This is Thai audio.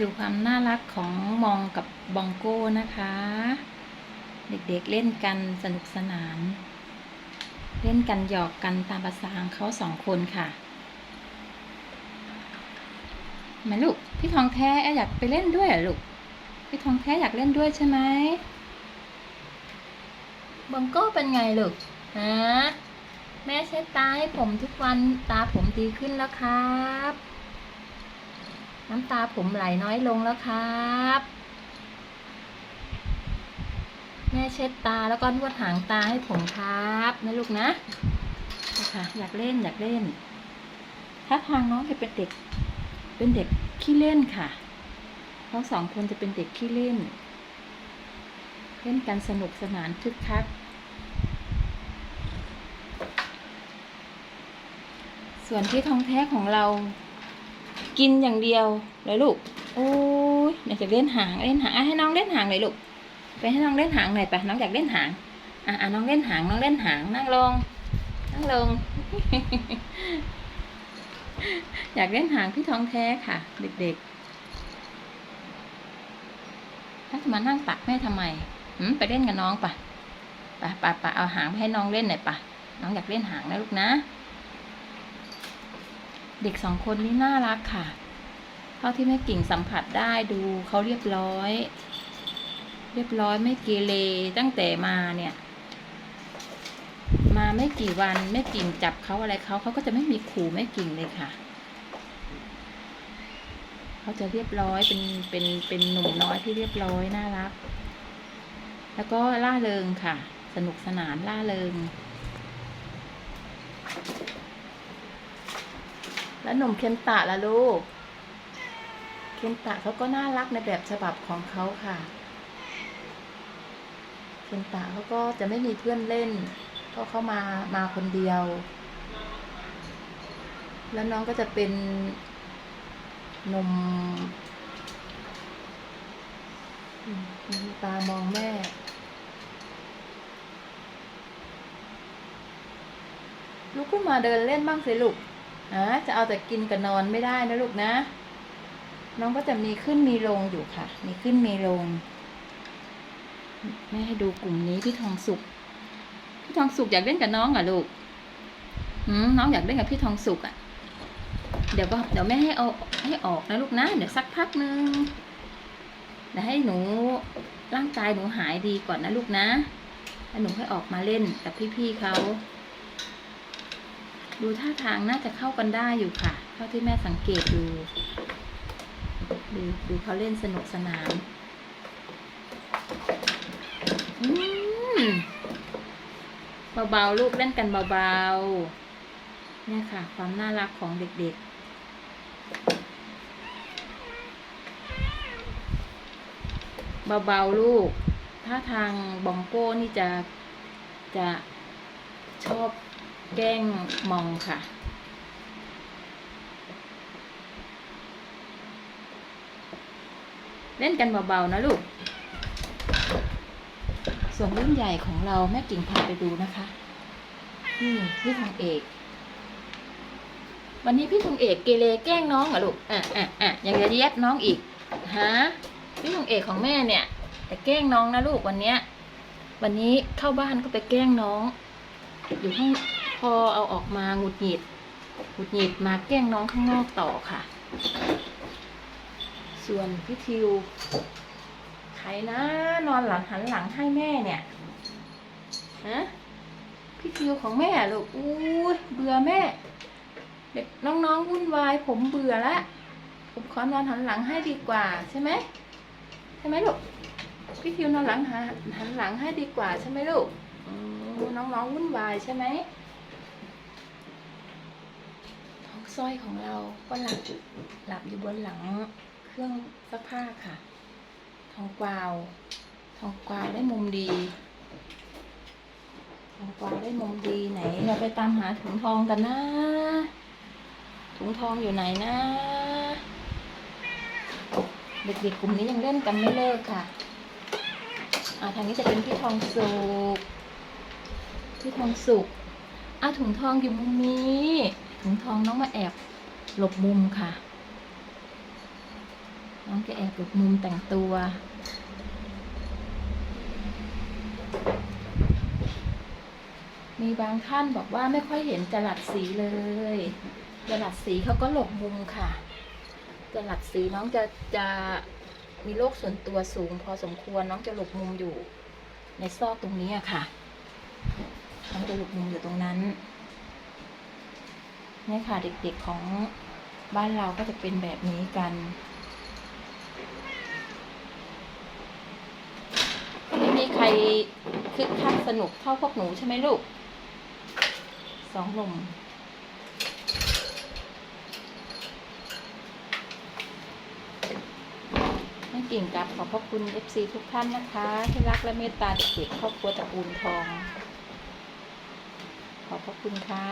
ดูความน่ารักของมองกับบองโก้นะคะ เด็กๆเล่นกันสนุกสนาน เล่นกันหยอกกันตามภาษาของเขาสองคนค่ะ มาลูก พี่ทองแท้อยากไปเล่นด้วยเหรอลูก พี่ทองแท้อยากเล่นด้วยใช่ไหมบองโก้เป็นไงลูกฮะแม่เช็ดตาให้ผมทุกวันตาผมดีขึ้นแล้วครับ น้ำตาผมไหลน้อยลงแล้วครับ แม่เช็ดตาแล้วก็นวดหางตาให้ผมครับนะลูกนะนะคะอยากเล่นอยากเล่นถ้าทางน้องจะเป็นเด็ก เป็นเด็กขี้เล่นค่ะทั้งสองคนจะเป็นเด็กขี้เล่น เล่นกันสนุกสนานคึกคัก ส่วนที่ทองแท้ของเรา กินอย่างเดียวเลยลูก โอ้ยอยากจะเล่นหางเล่นหางให้น้องเล่นหางเลยลูก ไปให้น้องเล่นหางหน่อยปะน้องอยากเล่นหางอะอะน้องเล่นหางน้องเล่นหางนั่งลง นั่งลง อยากเล่นหางพี่ทองแท้ค่ะ เด็กๆถ้าจะมานั่งตักแม่ทำไมหืมไปเล่นกับน้องปะปะปะปะเอาหางไปให้น้องเล่นหน่อยปะน้องอยากเล่นหางนะลูกนะ เด็กสองคนนี้น่ารักค่ะ เท่าที่แม่กิ่งสัมผัสได้ดูเขาเรียบร้อย เรียบร้อยไม่เกเรตั้งแต่มาเนี่ย มาไม่กี่วันแม่กิ่งจับเขาอะไรเขาเขาก็จะไม่มีขู่แม่กิ่งเลยค่ะเขาจะเรียบร้อยเป็นเป็นเป็นหนุ่มน้อยที่เรียบร้อยน่ารัก แล้วก็ล่าเริงค่ะ สนุกสนานล่าเริง แล้วหนุ่มเคนตะล่ะลูก เคนตะเขาก็น่ารักในแบบฉบับของเขาค่ะ เคนตะเขาก็จะไม่มีเพื่อนเล่น เพราะเขามามาคนเดียว แล้วน้องก็จะเป็นหนมอืมตามองแม่ลูกขึ้นมาเดินเล่นบ้างสิลูก อะจะเอาแต่กินกับนอนไม่ได้นะลูกนะ น้องก็จะมีขึ้นมีลงอยู่ค่ะ มีขึ้นมีลง แม่ให้ดูกลุ่มนี้พี่ทองสุก พี่ทองสุกอยากเล่นกับน้องเหรอลูกหืมน้องอยากเล่นกับพี่ทองสุกอะ เดี๋ยวก็เดี๋ยวแม่ให้เอาให้ออกนะลูกนะ เดี๋ยวสักพักนึงเดี๋ยวให้หนูร่างกายหนูหายดีก่อนนะลูกนะแล้วหนูค่อยออกมาเล่นกับพี่ๆเขา ดูท่าทางน่าจะเข้ากันได้อยู่ค่ะ เท่าที่แม่สังเกตดู ดูดูเขาเล่นสนุกสนานอืมเบาๆ ลูกเล่นกันเบาๆ เนี่ยค่ะ ความน่ารักของเด็กๆ เบาๆ ลูก ถ้าทางบองโก้นี่จะจะชอบ แกล้งมองค่ะ เล่นกันเบาๆนะลูก ส่วนรุ่นใหญ่ของเราแม่กิ่งพาไปดูนะคะนี่พี่ทองเอก วันนี้พี่ทองเอกเกเรแกล้งน้องเหรอลูกอะอะอะยังจะเย็ดน้องอีกฮะพี่ทองเอกของแม่เนี่ย แต่แกล้งน้องนะลูกวันเนี้ยวันนี้เข้าบ้านก็ไปแกล้งน้อง อยู่ข้าง อเอาออกมาหงุดหงิดหงุดหงิดมาแกล้งน้องข้างนอกต่อค่ะ ส่วนพี่ทิวใครนะ นอนหลังหันหลังให้แม่เนี่ยฮะพี่ทิวของแม่ลูกอุ้ยเบื่อแม่ เด็กน้องๆวุ่นวาย ผมเบื่อละผมขอนอนหันหลังให้ดีกว่าใช่ไหมใช่ไหมลูกพี่ทิวนอนหลังหันหลังให้ดีกว่าใช่ไหมลูกน้องๆวุ่นวายใช่ไหมทอง สร้อยของเราก็หลับหลับอยู่บนหลังเครื่องซักผ้าค่ะ ทองกวาว ทองกวาวได้มุมดี ทองกวาวได้มุมดีไหน เราไปตามหาถุงทองกันนะ ถุงทองอยู่ไหนนะ เด็กๆกลุ่มนี้ยังเล่นกันไม่เลิกค่ะอ่าทางนี้จะเป็นพี่ทองสุกพี่ทองสุกอ่าถุงทองอยู่มุมนี้ ถุงทองน้องมาแอบหลบมุมค่ะ น้องจะแอบหลบมุมแต่งตัว มีบางท่านบอกว่าไม่ค่อยเห็นจรัสสีเลยจรัสสีเขาก็หลบมุมค่ะจรัสสีน้องจะจะมีโรคส่วนตัวสูง พอสมควรน้องจะหลบมุมอยู่ในซอกตรงนี้อะค่ะ น้องจะหลบมุมอยู่ตรงนั้น นี่ค่ะเด็กๆของบ้านเราก็จะเป็นแบบนี้กันไม่มีใครคึกคักสนุกเท่าพวกหนูใช่ไหมลูก สองหนุ่มแม่กิ่งกับขอบพระคุณ FC ทุกท่านนะคะ ที่รักและเมตตาเด็กๆครอบครัวตระกูลทอง ขอบพระคุณค่ะ